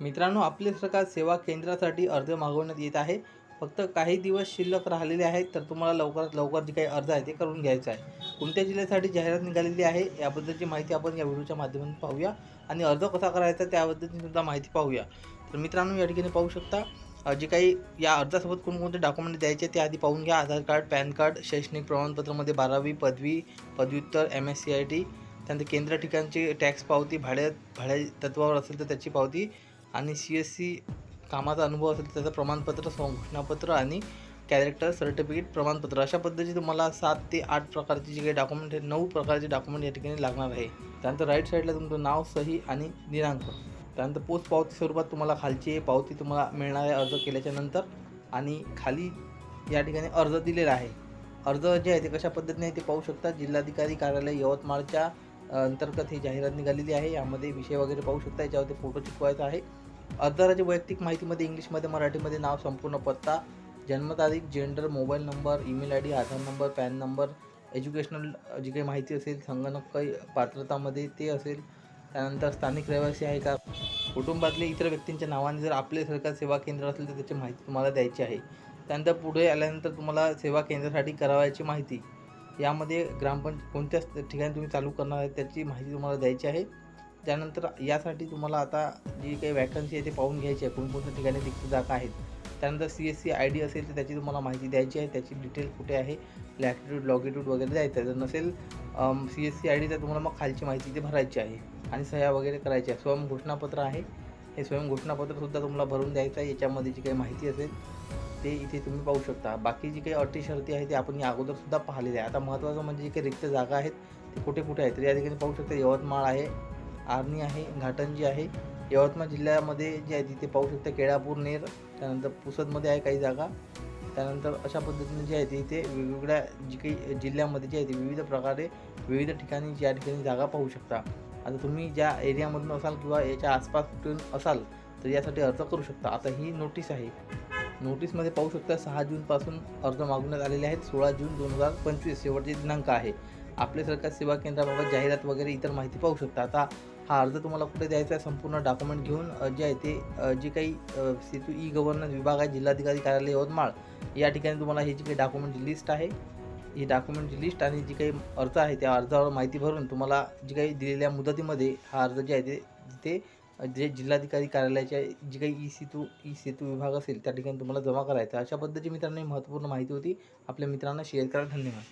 मित्रांनो आपले सरकार सेवा केंद्रासाठी अर्ज मागवण्यात येत आहे. फक्त काही दिवस शिल्लक राहिलेले आहेत तर तुम्हाला लवकरात लवकर जे काही अर्ज आहे ते करून घ्यायचं आहे. कोणत्या जिल्ह्यासाठी जाहिरात निघालेली आहे याबद्दलची माहिती आपण या व्हिडिओच्या माध्यमातून पाहूया. आणि अर्ज कसा करायचा त्याबद्दलची सुद्धा माहिती पाहूया. तर मित्रांनो या ठिकाणी पाहू शकता जे काही या अर्जासोबत कोणकोणते डॉक्युमेंट द्यायचे ते आधी पाहून घ्या. आधार कार्ड पॅन कार्ड शैक्षणिक प्रमाणपत्रामध्ये बारावी पदवी पदव्युत्तर M S C I T त्यानंतर केंद्र ठिकाणची टॅक्स पावती भाड्या भाड्या तत्वावर असेल तर त्याची पावती आणि सी एस सी कामाचा अनुभव असेल त्याचं प्रमाणपत्र घोषणापत्र आणि कॅरेक्टर सर्टिफिकेट प्रमाणपत्र. अशा पद्धतीचे तुम्हाला सात ते आठ प्रकारचे जे काही डॉक्युमेंट आहेत नऊ प्रकारचे डॉक्युमेंट या ठिकाणी लागणार आहे. त्यानंतर राईट साईडला तुमचं नाव सही आणि दिनांक. त्यानंतर पोस्ट पावती स्वरूपात तुम्हाला खालची पावती तुम्हाला मिळणार आहे अर्ज केल्याच्यानंतर आणि खाली या ठिकाणी अर्ज दिलेला आहे. अर्ज जे आहे ते कशा पद्धतीने आहे ते पाहू शकता. जिल्हाधिकारी कार्यालय यवतमाळच्या अंतर्गत ही जाहिरात निघालेली आहे. यामध्ये विषय वगैरे पाहू शकता. याच्यावरती फोटो चुकवायचा आहे. अर्जदाराच्या वैयक्तिक माहितीमध्ये इंग्लिशमध्ये मराठीमध्ये नाव संपूर्ण पत्ता जन्मतारीख gender mobile number email I D Aadhaar number PAN number educational जी काही माहिती असेल संगणक काही पात्रतामध्ये ते असेल त्यानंतर स्थानिक रहिवासी आहे का कुटुंबातले इतर व्यक्तींच्या नावाने जर आपले सरकार सेवा केंद्र असेल तर त्याची माहिती तुम्हाला द्यायची आहे. त्यानंतर पुढे आल्यानंतर तुम्हाला सेवा केंद्रासाठी करावयाची माहिती. यामध्ये ग्रामपंच कोणत्या ठिकाणी तुम्ही चालू करणार आहे त्याची माहिती तुम्हाला द्यायची आहे. त्यानंतर यासाठी तुम्हाला आता जी काही वॅकन्सी आहे ते पाहून घ्यायची आहे. कोणकोणत्या ठिकाणी रिक्त जागा आहेत. त्यानंतर C S C I D असेल तर त्याची तुम्हाला माहिती द्यायची आहे. त्याची डिटेल कुठे आहे? लॅटिट्यूड लॉगिट्यूड वगैरे द्यायचं आहे. जर नसेल C S C I D तर तुम्हाला मग खालची माहिती इथे भरायची आहे आणि सह्या वगैरे करायची आहे. स्वयं घोषणापत्र आहे. हे स्वयं घोषणापत्रसुद्धा तुम्हाला भरून द्यायचं आहे. याच्यामध्ये जी काही माहिती असेल ते इथे तुम्ही पाहू शकता. बाकी जी काही अटी शर्ती आहे ते आपण या अगोदरसुद्धा पाहिलेले आहे आता महत्त्वाचं म्हणजे जी काही रिक्त जागा आहेत ते कुठे कुठे आहेत? तर या ठिकाणी पाहू शकता यवतमाळ आहे आर्णी आहे घाटंजी आहे. यवतमाळ जिल्ह्यामध्ये जे आहे तिथे पाहू शकता केळापूर नेर त्यानंतर पुसदमध्ये आहे काही जागा. त्यानंतर अशा पद्धतीने जे आहे ते इथे वेगवेगळ्या जी काही जिल्ह्यामध्ये जे आहे ते विविध प्रकारे विविध ठिकाणी ज्या ठिकाणी जागा पाहू शकता. आता तुम्ही ज्या एरियामधून असाल किंवा याच्या आसपास कुठून असाल तर यासाठी अर्ज करू शकता. आता ही नोटीस आहे. नोटीसमध्ये पाहू शकता सहा जूनपासून अर्ज मागवण्यात आलेले आहेत. सोळा जून दोन हजार पंचवीस शेवटचे दिनांक आहे. आपले सरकार सेवा केंद्राबाबत जाहिरात वगैरे इतर माहिती पाहू शकता. आता हा अर्ज तुम्हाला कुठे द्यायचा आहे संपूर्ण डॉक्युमेंट घेऊन जे आहे ते जे काही सेतू ई गव्हर्नन्स विभाग आहे जिल्हाधिकारी कार्यालय यवतमाळ या ठिकाणी तुम्हाला हे जी काही डॉक्युमेंटची लिस्ट आहे ही डॉक्युमेंटची लिस्ट आणि जी काही अर्ज आहे त्या अर्जावर माहिती भरून तुम्हाला जी काही दिलेल्या मुदतीमध्ये हा अर्ज जे आहे ते तिथे जे जिल्हाधिकारी कार्यालयाच्या जी काही ई सेतू ई सेतू विभाग असेल त्या ठिकाणी तुम्हाला जमा करायचा आहे. अशा पद्धतीची मित्रांनो महत्त्वपूर्ण माहिती होती. आपल्या मित्रांना शेअर करा. धन्यवाद.